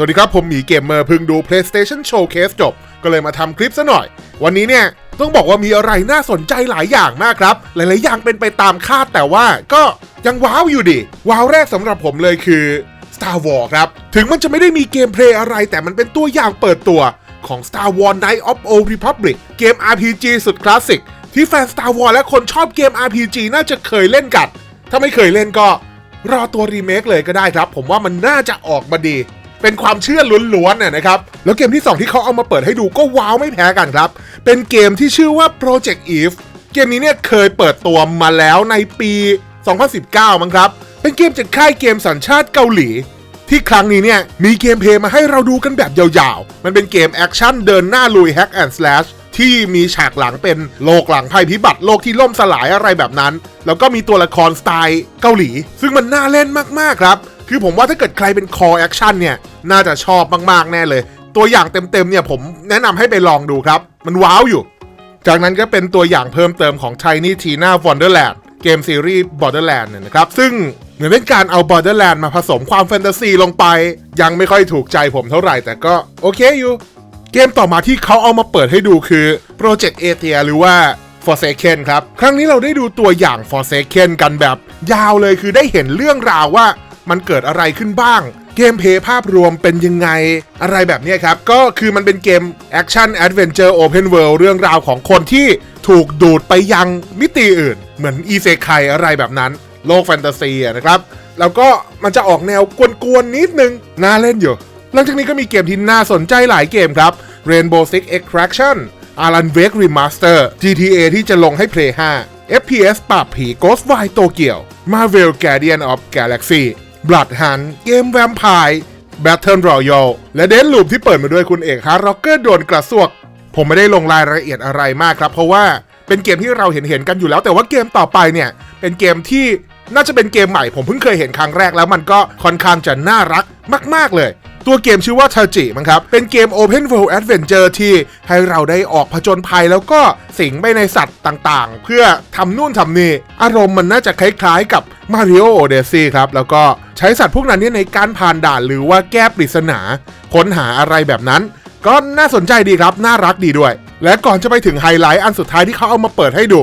สวัสดีครับ ผมหมีเกมเมอร์พิ่งดู PlayStation Showcase จบ ก็เลยมาทำคลิปซะหน่อย วันนี้เนี่ย ต้องบอกว่ามีอะไรน่าสนใจหลายอย่างมากครับ หลายๆอย่างเป็นไปตามคาดแต่ว่าก็ยังว้าวอยู่ดิ ว้าวแรกสำหรับผมเลยคือ Star Wars ครับ ถึงมันจะไม่ได้มีเกมเพลย์อะไร แต่มันเป็นตัวอย่างเปิดตัวของ Star Wars Knights of Old Republic เกม RPG สุดคลาสสิกที่แฟน Star Wars และคนชอบเกม RPG น่าจะเคยเล่นกัน ถ้าไม่เคยเล่นก็ รอตัวรีเมคเลยก็ได้ครับ ผมว่ามันน่าจะออกมาดี เป็นความเชื่อล้วนๆน่ะนะครับ แล้วเกมที่ 2 ที่เขาเอามาเปิดให้ดูก็ว้าวไม่แพ้กันครับ เป็นเกมที่ชื่อว่า Project Eve เกมนี้เนี่ยเคยเปิดตัวมาแล้วในปี 2019 มั้งครับ เป็นเกมจากค่ายเกมสัญชาติเกาหลี ที่ครั้งนี้เนี่ยมีเกมเพลย์มาให้เราดูกันแบบยาวๆ มันเป็นเกมแอคชั่นเดินหน้าลุยแฮกแอนด์ส a s h ที่มีฉากหลังเป็นโลกหลังภัยพิบัติโลกที่ล่มสลายอะไรแบบนั้น แล้วก็มีตัวละครสไตล์เกาหลี ซึ่งมันน่าเล่นมากๆครับ คือผมว่าถ้าเกิดใครเป็นคอแอคชั่นเนี่ย น่าจะชอบมาก ๆ แน่เลย ตัวอย่างเต็ม ๆ เนี่ยผมแนะนำให้ไปลองดูครับ มันว้าวอยู่ จากนั้นก็เป็นตัวอย่างเพิ่มเติมของ Tiny Tina Wonderland เกมซีรีส์ Borderland เนี่ยนะครับ ซึ่งเหมือนเป็นการเอา Borderland มาผสมความแฟนตาซีลงไป ยังไม่ค่อยถูกใจผมเท่าไหร่แต่ก็โอเคอยู่ เกมต่อมาที่เขาเอามาเปิดให้ดูคือ Project a t h e a หรือว่า Forsaken ครับ ครั้งนี้เราได้ดูตัวอย่าง Forsaken กันแบบ ยาวเลยคือได้เห็นเรื่องราวว่า มันเกิดอะไรขึ้นบ้าง เกมเพย์ภาพรวมเป็นยังไง อะไรแบบนี้ครับ ก็คือมันเป็นเกม Action Adventure Open World เรื่องราวของคนที่ถูกดูดไปยังมิติอื่น เหมือนอีเซคไคอะไรแบบนั้น โลกแฟนตาซีนะครับแล้วก็มันจะออกแนวกวนๆนิดนึง น่าเล่นอยู่ หลังจากนี้ก็มีเกมที่น่าสนใจหลายเกมครับ Rainbow Six Extraction Alan Wake Remaster GTA ที่จะลงให้ Play 5 FPS ปราบผี Ghostwire Tokyo Marvel Guardian of Galaxy Blood Hunt เกมแวมไพร์ Battle Royale และเดนลูปที่เปิดมาด้วยคุณเอกฮาร์ร็อกเกอร์โดนกระซวก ผมไม่ได้ลงรายละเอียดอะไรมากครับ เพราะว่าเป็นเกมที่เราเห็นเห็นๆกันอยู่แล้ว แต่ว่าเกมต่อไปเนี่ย เป็นเกมที่น่าจะเป็นเกมใหม่ผมเพิ่งเคยเห็นครั้งแรกแล้วมันก็ค่อนข้างจะน่ารักมาก ๆเลย ตัวเกมชื่อว่าทาจิมั้งครับ เป็นเกม Open World Adventure ที่ให้เราได้ออกผจญภัยแล้วก็สิงไปในสัตว์ต่างๆ เพื่อทำนู่นทำนี่ อารมณ์มันน่าจะคล้ายๆกับ Mario Odyssey ครับ แล้วก็ใช้สัตว์พวกนั้นเนี่ยในการผ่านด่านหรือว่าแก้ปริศนาค้นหาอะไรแบบนั้น ก็น่าสนใจดีครับ น่ารักดีด้วย และก่อนจะไปถึงไฮไลท์อันสุดท้ายที่เขาเอามาเปิดให้ดู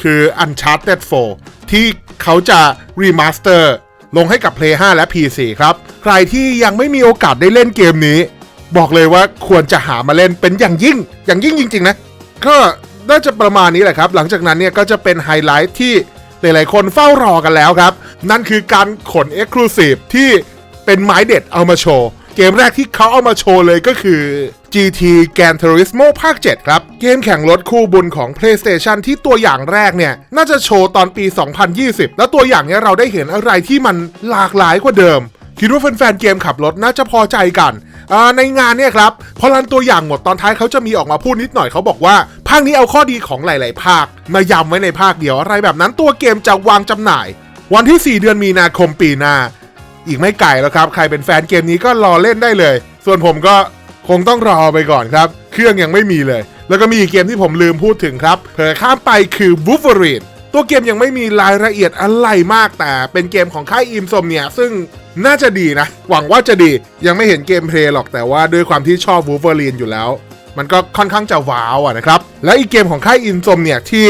คือ Uncharted 4 ที่เขาจะรีมาสเตอร์ ลงให้กับ Play 5 และ PC ครับ ใครที่ยังไม่มีโอกาสได้เล่นเกมนี้ บอกเลยว่าควรจะหามาเล่นเป็นอย่างยิ่ง อย่างยิ่งจริง ๆ นะ ก็น่าจะประมาณนี้แหละครับ หลังจากนั้นเนี่ยก็จะเป็นไฮไลท์ที่หลาย ๆ คนเฝ้ารอกันแล้วครับ นั่นคือการขน Exclusive ที่เป็นไม้เด็ดเอามาโชว์ เกมแรกที่เขาเอามาโชว์เลยก็คือ GT Gran Turismo ภาค 7 ครับ เกมแข่งรถคู่บุญของ PlayStation ที่ตัวอย่างแรกเนี่ย น่าจะโชว์ตอนปี 2020 แล้วตัวอย่างเนี้ยเราได้เห็นอะไรที่มันหลากหลายกว่าเดิม คิดว่าแฟนๆเกมขับรถน่าจะพอใจกันอ่าในงานเนี่ยครับพอรันตัวอย่างหมดตอนท้ายเขาจะมีออกมาพูดนิดหน่อยเขาบอกว่า ภาคนี้เอาข้อดีของหลาย ๆ ภาค มายำไว้ในภาคเดียวอะไรแบบนั้นตัวเกมจะวางจำหน่าย วันที่ 4 เดือนมีนาคมปีหน้า อีกไม่ไกลแล้วครับ ใครเป็นแฟนเกมนี้ก็รอเล่นได้เลย ส่วนผมก็คงต้องรอไปก่อนครับ เครื่องยังไม่มีเลย แล้วก็มีอีกเกมที่ผมลืมพูดถึงครับเผลอข้ามไปคือ Wolverine ตัวเกมยังไม่มีรายละเอียดอะไรมากแต่เป็นเกมของค่ายอิมซมเนี่ยซึ่งน่าจะดีนะ หวังว่าจะดียังไม่เห็นเกมเพลย์หรอกแต่ว่าด้วยความที่ชอบ Wolverine อยู่แล้ว มันก็ค่อนข้างจะว้าวอะนะครับ และอีกเกมของค่ายอินซมเนี่ยที่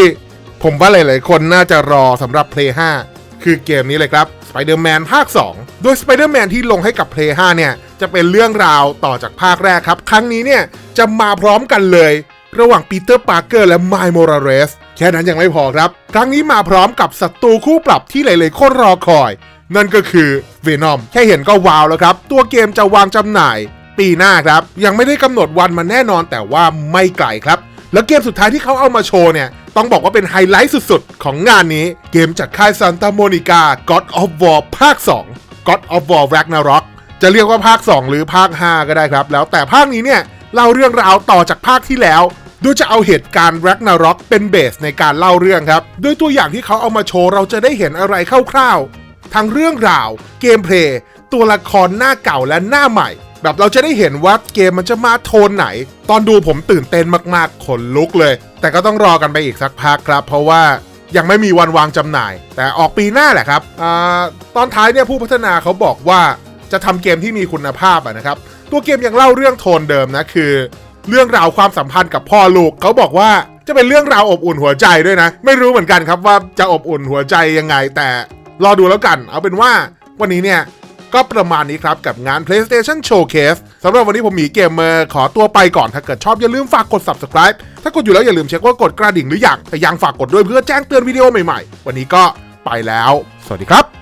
ผมว่าหลาย ๆ คนน่าจะรอสำหรับ Play 5คือเกมนี้เลยครับ Spider-Man ภาค 2 โดย Spider-Man ที่ลงให้กับ Play 5 เนี่ย จะเป็นเรื่องราวต่อจากภาคแรกครับ ครั้งนี้เนี่ย จะมาพร้อมกันเลย ระหว่างปีเตอร์ปาร์เกอร์และไมล์โมราเรสแค่นั้นยังไม่พอครับ ครั้งนี้มาพร้อมกับศัตรูคู่ปรับที่หลายๆคนรอคอย นั่นก็คือ Venom แค่เห็นก็ว้าวแล้วครับ ตัวเกมจะวางจำหน่าย ปีหน้าครับ ยังไม่ได้กำหนดวันมาแน่นอนแต่ว่าไม่ไกลครับ แล้วเกมสุดท้ายที่เขาเอามาโชว์เนี่ย ต้องบอกว่าเป็นไฮไลท์สุดๆ ของงานนี้เกมจากค่าย Santa Monica God of War ภาค 2 God of War Ragnarok จะเรียกว่าภาค 2 หรือภาค 5 ก็ได้ครับ แล้วแต่ภาคนี้เนี่ยเล่าเรื่องราวต่อจากภาคที่แล้ว โดยจะเอาเหตุการณ์ Ragnarok เป็นเบสในการเล่าเรื่องครับ โดยตัวอย่างที่เขาเอามาโชว์เราจะได้เห็นอะไรคร่าวๆ ทั้งเรื่องราว เกมเพลย์ ตัวละครหน้าเก่าและหน้าใหม่ แบบเราจะได้เห็นว่าเกมมันจะมาโทนไหน ตอนดูผมตื่นเต้นมากๆ ขนลุกเลย แต่ก็ต้องรอกันไปอีกสักพักครับ เพราะว่ายังไม่มีวันวางจำหน่าย แต่ออกปีหน้าแหละครับอตอนท้ายเนี่ยผู้พัฒนาเขาบอกว่าจะทำเกมที่มีคุณภาพะนะครับ ตัวเกมยังเล่าเรื่องโทนเดิมนะคือ เรื่องราวความสัมพันธ์กับพ่อลูกเขาบอกว่าจะเป็นเรื่องราวอบอุ่นหัวใจด้วยนะ ไม่รู้เหมือนกันครับว่าจะอบอุ่นหัวใจยังไง แต่รอดูแล้วกัน เอาเป็นว่าวันนี้เนี่ย ก็ประมาณนี้ครับกับงาน PlayStation Showcase สำหรับวันนี้ผมหมีเกมเมอร์ขอตัวไปก่อน ถ้าเกิดชอบอย่าลืมฝากกด subscribe ถ้ากดอยู่แล้วอย่าลืมเช็คว่ากดกระดิ่งหรือยังแต่ยังฝากกดด้วยเพื่อแจ้งเตือนวิดีโอใหม่ๆ วันนี้ก็ไปแล้ว สวัสดีครับ